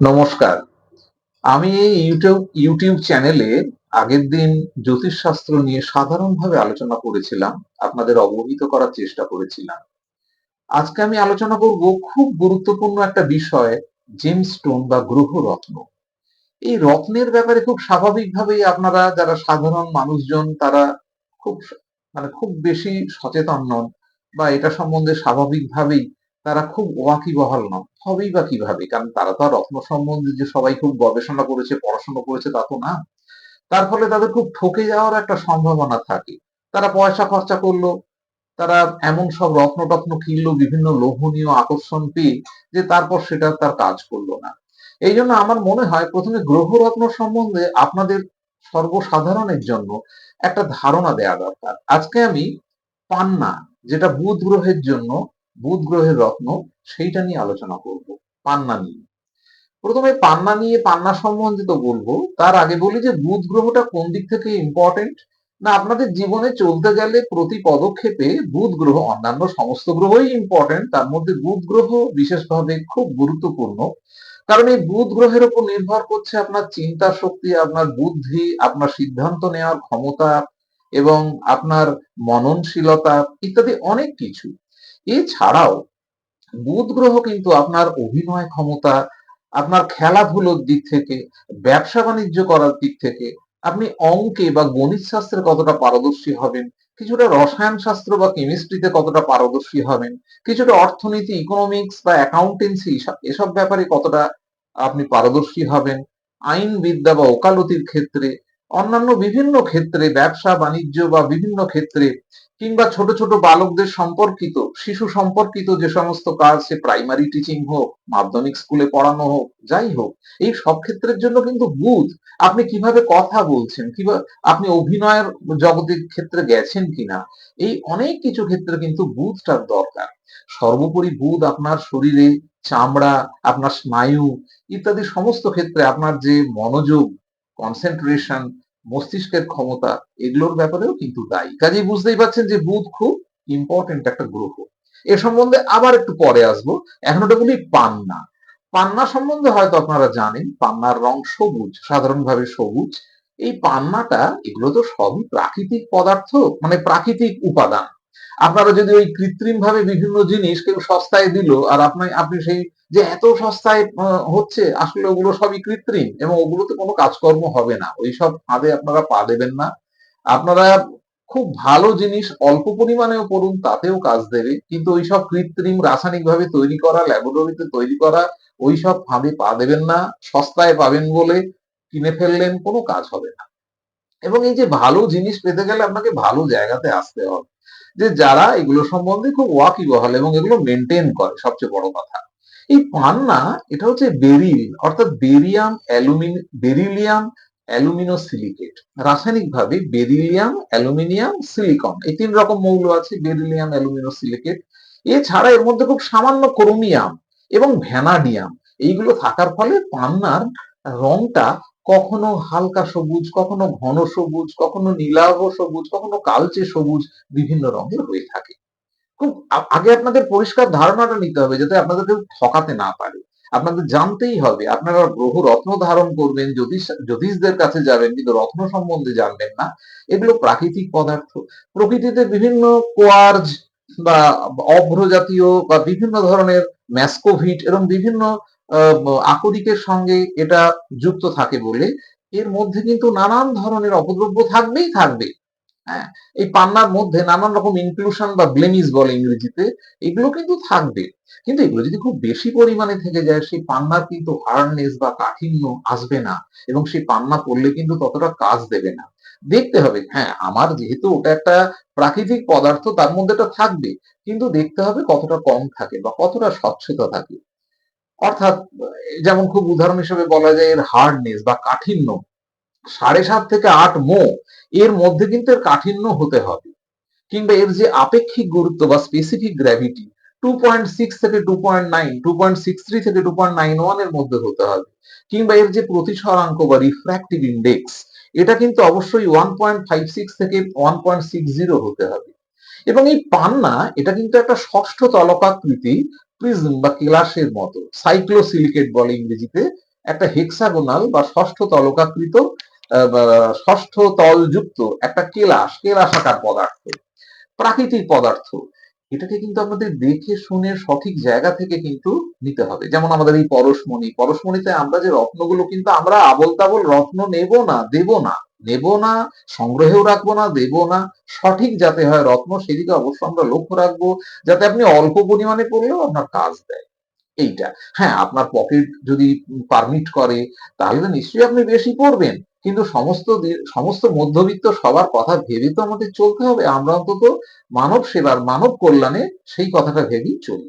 নমস্কার। আমি এই ইউটিউব ইউটিউব চ্যানেলে আগের দিন জ্যোতিষশাস্ত্র নিয়ে সাধারণভাবে আলোচনা করেছিলাম, আপনাদের অবহিত করার চেষ্টা করেছিলাম। আজকে আমি আলোচনা করব খুব গুরুত্বপূর্ণ একটা বিষয় জেমস্টোন বা গ্রহ রত্ন। এই রত্নের ব্যাপারে খুব স্বাভাবিকভাবেই আপনারা যারা সাধারণ মানুষজন, তারা খুব মানে খুব বেশি সচেতন নন বা এটা সম্বন্ধে স্বাভাবিকভাবেই তারা খুব ওয়াকিবহাল নন, হবেই বা কীভাবে? কারণ তারা তো আর রত্ন সম্বন্ধে যে সবাই খুব গবেষণা করেছে, পড়াশোনা করেছে তা তো না। তার ফলে তাদের খুব ঠকে যাওয়ার একটা সম্ভাবনা থাকে। তারা পয়সা খরচা করল, তারা এমন সব রত্ন টত্ন কিনলো, বিভিন্ন লোভনীয় আকর্ষণ পেয়ে যে তারপর সেটা তার কাজ করল না। এই জন্য আমার মনে হয় প্রথমে গ্রহরত্ন সম্বন্ধে আপনাদের সর্বসাধারণের জন্য একটা ধারণা দেওয়া দরকার। আজকে আমি পান্না, যেটা বুধ গ্রহের জন্য বুধ গ্রহের রত্ন, সেইটা নিয়ে আলোচনা করব, পান্না নিয়ে। প্রথমে পান্না নিয়ে, পান্না সম্বন্ধে তো বলব। তার আগে বলি যে বুধ গ্রহটা কোন দিক থেকে ইম্পর্টেন্ট না, আপনাদের জীবনে চলতে গেলে প্রতি পদক্ষেপে বুধ গ্রহ অন্যান্য সমস্ত গ্রহই ইম্পর্টেন্ট তার মধ্যে বুধ গ্রহ বিশেষভাবে খুব গুরুত্বপূর্ণ। কারণ এই বুধ গ্রহের উপর নির্ভর করছে আপনার চিন্তা শক্তি, আপনার বুদ্ধি, আপনার সিদ্ধান্ত নেওয়ার ক্ষমতা এবং আপনার মননশীলতা ইত্যাদি অনেক কিছু। এছাড়াও বুধ গ্রহ কিন্তু আপনার অভিনয় ক্ষমতা, আপনার খেলাধুলোর দিক থেকে, ব্যবসা বাণিজ্য করার দিক থেকে আপনি অঙ্কে বা গণিত শাস্ত্রে কতটা পারদর্শী হবেন, কিছুটা রসায়ন শাস্ত্র বা কেমিস্ট্রিতে কতটা পারদর্শী হবেন, কিছুটা অর্থনীতি ইকোনমিক্স বা অ্যাকাউন্টেন্সি এসব ব্যাপারে কতটা আপনি পারদর্শী হবেন, আইন বিদ্যা বা ওকালতির ক্ষেত্রে, অন্যান্য বিভিন্ন ক্ষেত্রে, ব্যবসা, বাণিজ্য বা বিভিন্ন ক্ষেত্রে কিংবা ছোট ছোট বালকদের সম্পর্কিত, শিশু সম্পর্কিত যে সমস্ত কাজ, সে প্রাইমারি টিচিং হোক, মাধ্যমিক স্কুলে পড়ানো হোক, যাই হোক, এই সব ক্ষেত্রের জন্য কিন্তু বুধ আপনি কীভাবে কথা বলছেন? কীভাবে আপনি অভিনয়ের জগতের ক্ষেত্রে গেছেন কিনা? এই অনেক কিছু ক্ষেত্রে কিন্তু বুধটার দরকার। সর্বোপরি বুধ আপনার শরীরে চামড়া, আপনার স্নায়ু ইত্যাদি সমস্ত ক্ষেত্রে আপনার যে মনোযোগ কনসেন্ট্রেশন মস্তিষ্কের ক্ষমতা এগুলোর ব্যাপারেও কিন্তু দায়ী। কাজেই বুঝতেই পারছেন যে বুধ খুব ইম্পর্টেন্ট একটা গ্রহ। এ সম্বন্ধে আবার একটু পরে আসব। এখন ওটা বলি পান্না। পান্না সম্বন্ধে হয়তো আপনারা জানেন, পান্নার রং সবুজ, সাধারণভাবে সবুজ। এই পান্নাটা, এগুলো তো সবই প্রাকৃতিক পদার্থ মানে প্রাকৃতিক উপাদান। আপনারা যদি ওই কৃত্রিম ভাবে বিভিন্ন জিনিস কেউ সস্তায় দিল, আর আপনি আপনি সেই যে এত সস্তায় হচ্ছে, আসলে ওগুলো সবই কৃত্রিম এবং ওগুলোতে কোনো কাজকর্ম হবে না। ওইসব ফাঁদে আপনারা পা দেবেন না। আপনারা খুব ভালো জিনিস অল্প পরিমাণেও পড়ুন তাতেও কাজ দেবে। কিন্তু ওইসব কৃত্রিম রাসায়নিক ভাবে তৈরি করা, ল্যাবরেটরিতে তৈরি করা, ওইসব ফাঁদে পা দেবেন না, সস্তায় পাবেন বলে কিনে ফেললেন, কোনো কাজ হবে না। এবং এই যে ভালো জিনিস পেতে গেলে আপনাকে ভালো জায়গাতে আসতে হবে। যে যারা এগুলো সম্বন্ধে খুব ওয়াকিবহাল এবং এগুলো মেনটেন করে, সবচেয়ে বড় কথা। এই পান্না, এটা হচ্ছে বেরিল অর্থাৎ বেরিয়াম অ্যালুমিন, বেরিলিয়াম অ্যালুমিনো সিলিকেট রাসায়নিক ভাবে বেরিলিয়াম অ্যালুমিনিয়াম সিলিকন, এই তিন রকম মৌল আছে, বেরিলিয়াম অ্যালুমিনো সিলিকেট এছাড়া এর মধ্যে খুব সামান্য ক্রোমিয়াম এবং ভ্যানাডিয়াম, এইগুলো থাকার ফলে পান্নার রংটা কখনো হালকা সবুজ, কখনো ঘন সবুজ, কখনো নীলাভ সবুজ, কখনো কালচে সবুজ বিভিন্ন রঙের হয়ে থাকে। খুব আগে আপনাদের পরিষ্কার ধারণাটা নিতে হবে যাতে আপনাদের কেউ ঠকাতে না পারে। আপনাদের জানতেই হবে, আপনারা গ্রহ রত্ন ধারণ করবেন, জ্যোতিষ, জ্যোতিষদের কাছে যাবেন, কিন্তু রত্ন সম্বন্ধে জানবেন না। এগুলো প্রাকৃতিক পদার্থ। প্রকৃতিতে বিভিন্ন কোয়ার্জ বা অভ্র জাতীয় বা বিভিন্ন ধরনের ম্যাসকোভিট এরকম বিভিন্ন আকরিকের সঙ্গে এটা যুক্ত থাকে বলে। এর মধ্যে কিন্তু নানান ধরনের অপদ্রব্য থাকবেই থাকবে। হ্যাঁ? এই পান্নার মধ্যে নানান রকম ইনক্লুশন বা ব্লেমিস বলে ইংরেজিতে, এগুলো কিন্তু থাকবে। কিন্তু এগুলো যদি খুব বেশি পরিমাণে থেকে যায়, সেই পান্নার কিন্তু হার্ডনেস বা কাঠিন্য আসবে না এবং সেই পান্না পড়লে কিন্তু ততটা কাজ দেবে না। দেখতে হবে হ্যাঁ আমার যেহেতু ওটা একটা প্রাকৃতিক পদার্থ, তার মধ্যে এটা থাকবে, কিন্তু দেখতে হবে কতটা কম থাকে বা কতটা স্বচ্ছতা থাকে। অর্থাৎ, যেমন খুব উদাহরণ হিসেবে বলা যায় এর হার্ডনেস বা কাঠিন্য। সাড়ে সাত থেকে আট মো, এর মধ্যে কিন্তু এর কাঠিন্য হতে হবে। কিংবা এর যে আপেক্ষিক গুরুত্ব বা specific gravity two point six থেকে two point nine two point six three থেকে টু পয়েন্ট নাইন ওয়ানের মধ্যে হতে হবে। কিংবা এর যে প্রতিসরাঙ্ক বা রিফ্র্যাক্টিভ ইন্ডেক্স এটা কিন্তু অবশ্যই ওয়ান পয়েন্ট ফাইভ সিক্স থেকে ওয়ান পয়েন্ট সিক্স জিরো হতে হবে। এবং এই পান্না, এটা কিন্তু একটা ষষ্ঠ তলকাকৃতি প্রিজম বা কেলাসের মতো সাইক্লোসিলিকেট বলে ইংরেজিতে, একটা হেক্সাগোনাল বা ষষ্ঠ তলকাকৃত ষষ্ঠ তলযুক্ত একটা কেলাস কেলাস আকার পদার্থ, প্রাকৃতিক পদার্থ। এটাকে কিন্তু আমাদের দেখে, শুনে, সঠিক জায়গা থেকে কিন্তু নিতে হবে। যেমন আমাদের এই পরশমণি, পরশমণিতে আমরা যে রত্নগুলো কিন্তু আমরা আবল তাবল রত্ন নেব না, দেব না। নেব না, সংগ্রহেও রাখব না, দেব না। সঠিক যাতে হয় রত্ন, সেদিকে অবশ্য আমরা লক্ষ্য রাখব, যাতে আপনি অল্প পরিমাণে পড়লেও আপনার কাজ দেয়। এইটা। হ্যাঁ আপনার পকেট যদি পারমিট করে, তাহলে নিশ্চয়ই আপনি বেশি পড়বেন। কিন্তু সমস্ত সমস্ত মধ্যবিত্ত সবার কথা ভেবে তো আমাদের চলতে হবে। আমরা অন্তত মানব সেবার, মানব কল্যাণে সেই কথাটা ভেবেই চলি।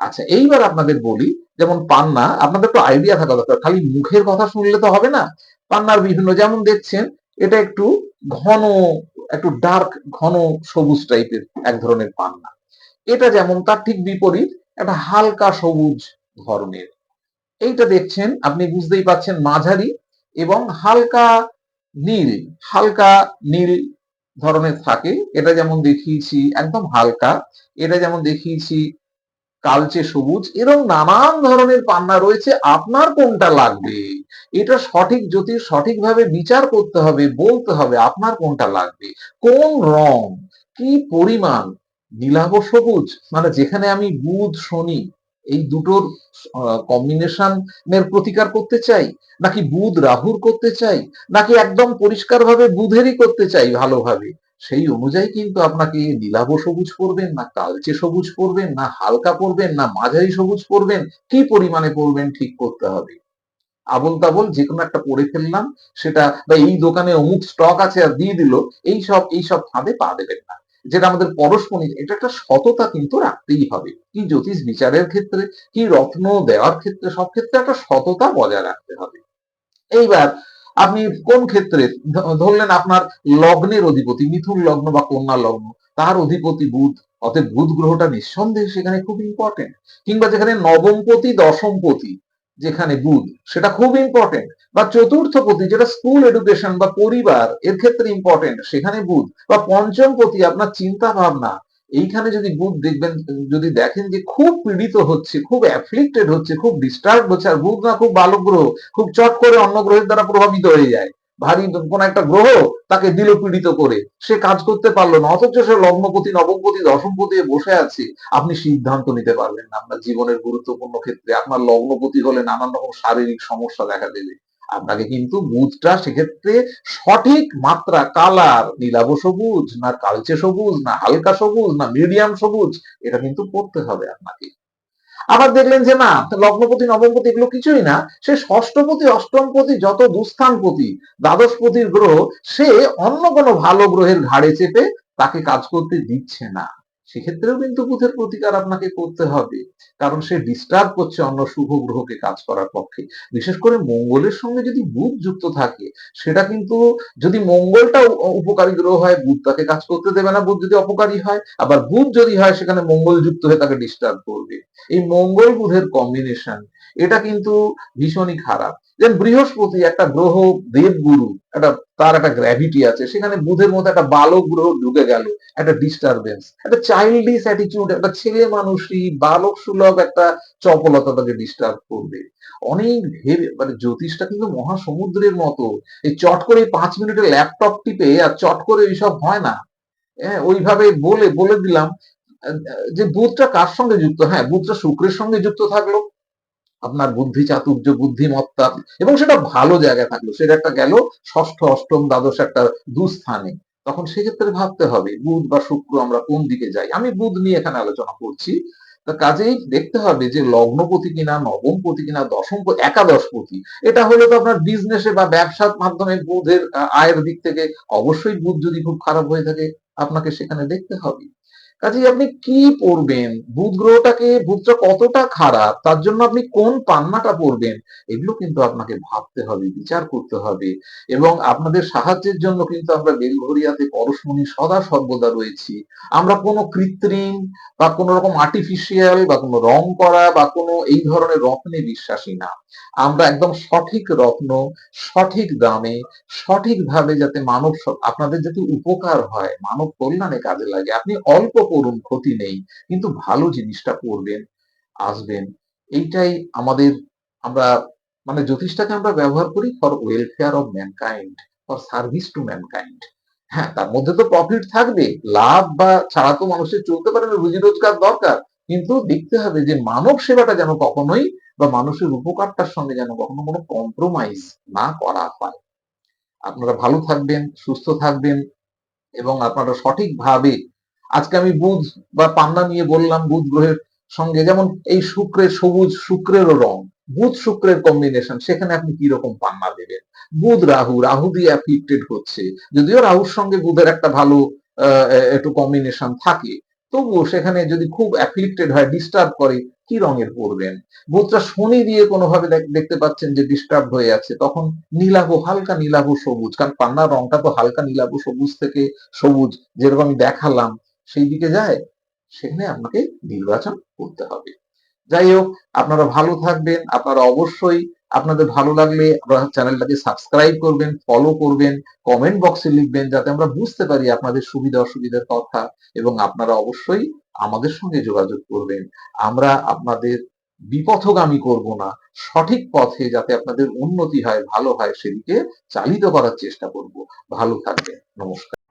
আচ্ছা এইবার আপনাদের বলি, যেমন পান্না, আপনাদের একটু আইডিয়া থাকা দরকার। খালি মুখের কথা শুনলে তো হবে না। পান্নার বিভিন্ন যেমন দেখছেন, এটা একটু ঘন, একটু ডার্ক ঘন সবুজ টাইপের এক ধরনের পান্না। এটা যেমন, তার ঠিক বিপরীত, একটা হালকা সবুজ ধরনের। এইটা দেখছেন, আপনি বুঝতেই পাচ্ছেন মাঝারি এবং হালকা নীল হালকা নীল ধরনের থাকে। এটা যেমন দেখিয়েছি, একদম হালকা। এটা যেমন দেখিয়েছি, কালচে সবুজ এরকম নানান ধরনের পান্না রয়েছে। আপনার কোনটা লাগবে? এটা সঠিক জ্যোতিষ সঠিকভাবে বিচার করতে হবে, বলতে হবে আপনার কোনটা লাগবে। কোন রং, কি পরিমাণ, নীলাভ সবুজ? মানে যেখানে আমি বুধ, শনি এই দুটোর কম্বিনেশনের প্রতিকার করতে চাই? নাকি বুধ রাহুর করতে চাই? নাকি একদম পরিষ্কারভাবে বুধেরই করতে চাই ভালোভাবে? সেই অনুযায়ী কিন্তু আপনাকে নীলাভ সবুজ পরবেন, না কালচে সবুজ পরবেন, না হালকা পরবেন, না মাঝারি সবুজ পরবেন, কি পরিমাণে পরবেন ঠিক করতে হবে? আবল তাবল যে কোনো একটা পরে ফেললাম, সেটা বা এই দোকানে অমুক স্টক আছে আর দিয়ে দিল, এই সব এই সব ফাঁদে পা দেবেন না। যেটা আমাদের পরশমণি এটা একটা সততা কিন্তু রাখতেই হবে। কি জ্যোতিষ বিচারের ক্ষেত্রে, কি রত্ন দেওয়ার ক্ষেত্রে, সব ক্ষেত্রে একটা সততা বজায় রাখতে হবে। এইবার আপনি কোন ক্ষেত্রে ধরলেন আপনার লগ্নের অধিপতি, মিথুন লগ্ন বা কন্যা লগ্ন তার অধিপতি বুধ, অতএব বুধ গ্রহটা নিঃসন্দেহে সেখানে খুব ইম্পর্টেন্ট কিংবা যেখানে নবমপতি, দশমপতি যেখানে গুড সেটা খুব ইম্পর্টেন্ট বা চতুর্থ পতি, যেটা স্কুল এডুকেশন বা পরিবার, এর ক্ষেত্রে ইম্পর্টেন্ট সেখানে গুড বা পঞ্চম পতি, আপনার চিন্তা ভাবনা এইখানে যদি বুধ দেখবেন, যদি দেখেন যে খুব পীড়িত হচ্ছে, খুব অ্যাফ্লিক্টেড হচ্ছে, খুব ডিস্টার্ব হচ্ছে, আর বুধ না, খুব ভালো গ্রহ খুব চট করে অন্য গ্রহের দ্বারা প্রভাবিত হয়ে যায়। ভারী কোন একটা গ্রহ তাকে দিল পীড়িত করে। সে কাজ করতে পারল না, অথচ সে লগ্নপতি, নবমপতি, দশমপতি বসে আছে। আপনি সিদ্ধান্ত নিতে পারবেন না। আপনার জীবনের গুরুত্বপূর্ণ ক্ষেত্রে আপনার লগ্নপতি হলে নানান রকম শারীরিক সমস্যা দেখা দেবে আপনাকে কিন্তু বুধটা সেক্ষেত্রে সঠিক মাত্রা, কালার, নীলাভ সবুজ, না কালচে সবুজ, না হালকা সবুজ, না মিডিয়াম সবুজ, এটা কিন্তু পড়তে হবে আপনাকে। আবার দেখলেন যে না, লগ্নপতি, নবমপতি এগুলো কিছুই না, সে ষষ্ঠপতি, অষ্টমপতি যত দুস্থানপতি, দ্বাদশপতির গ্রহ, সে অন্য কোনো ভালো গ্রহের ঘাড়ে চেপে তাকে কাজ করতে দিচ্ছে না। সেক্ষেত্রেও কিন্তু বুধের প্রতিকার আপনাকে করতে হবে। কারণ সে ডিস্টার্ব করছে অন্য শুভ গ্রহকে কাজ করার পক্ষে। বিশেষ করে মঙ্গলের সঙ্গে যদি বুধ যুক্ত থাকে, সেটা কিন্তু যদি মঙ্গলটা উপকারী গ্রহ হয়, বুধ তাকে কাজ করতে দেবে না, বুধ যদি অপকারী হয়, আবার বুধ যদি হয়, সেখানে মঙ্গল যুক্ত হয়ে তাকে ডিস্টার্ব করবে। এই মঙ্গল বুধের কম্বিনেশন এটা কিন্তু ভীষণই খারাপ। যেন বৃহস্পতি একটা গ্রহ, দেবগুরু, একটা তার একটা গ্র্যাভিটি আছে, সেখানে বুধের মতো একটা বালক গ্রহ ঢুকে গেল, একটা ডিস্টারবেন্স একটা চাইল্ডিস অ্যাটিটিউড একটা ছেলে মানুষই বালক সুলভ একটা চপলতা তাকে ডিস্টার্ব করবে। অনেক ভেবে মানে জ্যোতিষটা কিন্তু মহাসমুদ্রের মতো। এই চট করে পাঁচ মিনিটের ল্যাপটপ টিপে আর চট করে এইসব হয় না। হ্যাঁ ওইভাবে বলে বলে দিলাম যে বুধটা কার সঙ্গে যুক্ত? হ্যাঁ বুধটা শুক্রের সঙ্গে যুক্ত থাকল। আপনার বুদ্ধি, চাতুর্য, বুদ্ধিমত্তা, এবং সেটা ভালো জায়গায় থাকল। সেটা একটা গেল ষষ্ঠ, অষ্টম, দ্বাদশ একটা দুস্থানে। তখন সেক্ষেত্রে ভাবতে হবে, বুধ বা শুক্র আমরা কোন দিকে যাই? আমি বুধ নিয়ে এখানে আলোচনা করছি। তা কাজেই দেখতে হবে যে লগ্নপতি কিনা, নবমপতি কিনা দশম একাদশ একাদশপতি, এটা হলে তো আপনার বিজনেসে বা ব্যবসার মাধ্যমে বুধের আয়ের দিক থেকে অবশ্যই বুধ যদি খুব খারাপ হয়ে থাকে, আপনাকে সেখানে দেখতে হবে। কাজেই আপনি কি পড়বেন বুধ গ্রহটাকে বুধটা কতটা খারাপ, তার জন্য আপনি কোন পান্নাটা পড়বেন এগুলো কিন্তু আপনাকে ভাবতে হবে, বিচার করতে হবে এবং আপনাদের সাহায্যের জন্য কিন্তু আমরা বেলঘরিয়াতে পরশমণি সদা সর্বদা রয়েছি। আমরা কোনো কৃত্রিম বা কোনো রকম আর্টিফিশিয়াল বা কোনো রং করা বা কোনো এই ধরনের রত্নে বিশ্বাসী না। আমরা একদম সঠিক রত্ন, সঠিক দামে, সঠিকভাবে যাতে মানব আপনাদের যাতে উপকার হয়, মানব কল্যাণে কাজে লাগে। আপনি অল্প পড়ুন ক্ষতি নেই, কিন্তু ভালো জিনিসটা পড়বেন আসবেন। এইটাই আমাদের, আমরা মানে জ্যোতিষটাকে আমরা ব্যবহার করি for welfare of mankind for service to mankind হ্যাঁ তার মধ্যে তো প্রফিট থাকবে, লাভ বা ছাড়া তো মানুষের চলতে পারে না রুজি রোজগার দরকার। কিন্তু দেখতে হবে যে মানব সেবাটা যেন কখনোই বা মানুষের উপকারটার সঙ্গে যেন কখনো কোনো কম্প্রোমাইজ না করা হয়। আপনারা ভালো থাকবেন, সুস্থ থাকবেন এবং আপনারা সঠিকভাবে, আজকে আমি বুধ বা পান্না নিয়ে বললাম বুধ গ্রহের সঙ্গে, যেমন এই শুক্রের সবুজ শুক্রেরও রং, বুধ শুক্রের কম্বিনেশন সেখানে আপনি কি রকম পান্না দেবেন? বুধ রাহু রাহু দিয়ে অ্যাফিক্টেড হচ্ছে, যদিও রাহুর সঙ্গে বুধের একটা ভালো একটু কম্বিনেশন থাকে, তবুও সেখানে যদি খুব অ্যাফিক্টেড হয় ডিস্টার্ব করে কি রঙের পরবেন? বুধটা শনি দিয়ে কোনোভাবে দেখতে পাচ্ছেন যে ডিস্টার্ব হয়ে আছে, তখন নীলাভ হালকা নীলাভ সবুজ, কারণ পান্নার রংটা তো হালকা নীলাভ সবুজ থেকে সবুজ, যেরকম আমি দেখালাম, সেই দিকে যায়, সেখানে আপনাকে নির্বাচন করতে হবে। যাই হোক, আপনারা ভালো থাকবেন, আপনারা অবশ্যই আপনাদের ভালো লাগলে আপনারা চ্যানেলটাকে সাবস্ক্রাইব করবেন ফলো করবেন কমেন্ট বক্সে লিখবেন যাতে আমরা বুঝতে পারি আপনাদের সুবিধা অসুবিধার কথা এবং আপনারা অবশ্যই আমাদের সঙ্গে যোগাযোগ করবেন। আমরা আপনাদের বিপথগামী করব না, সঠিক পথে যাতে আপনাদের উন্নতি হয়, ভালো হয়, সেদিকে চালিত করার চেষ্টা করব। ভালো থাকবেন, নমস্কার।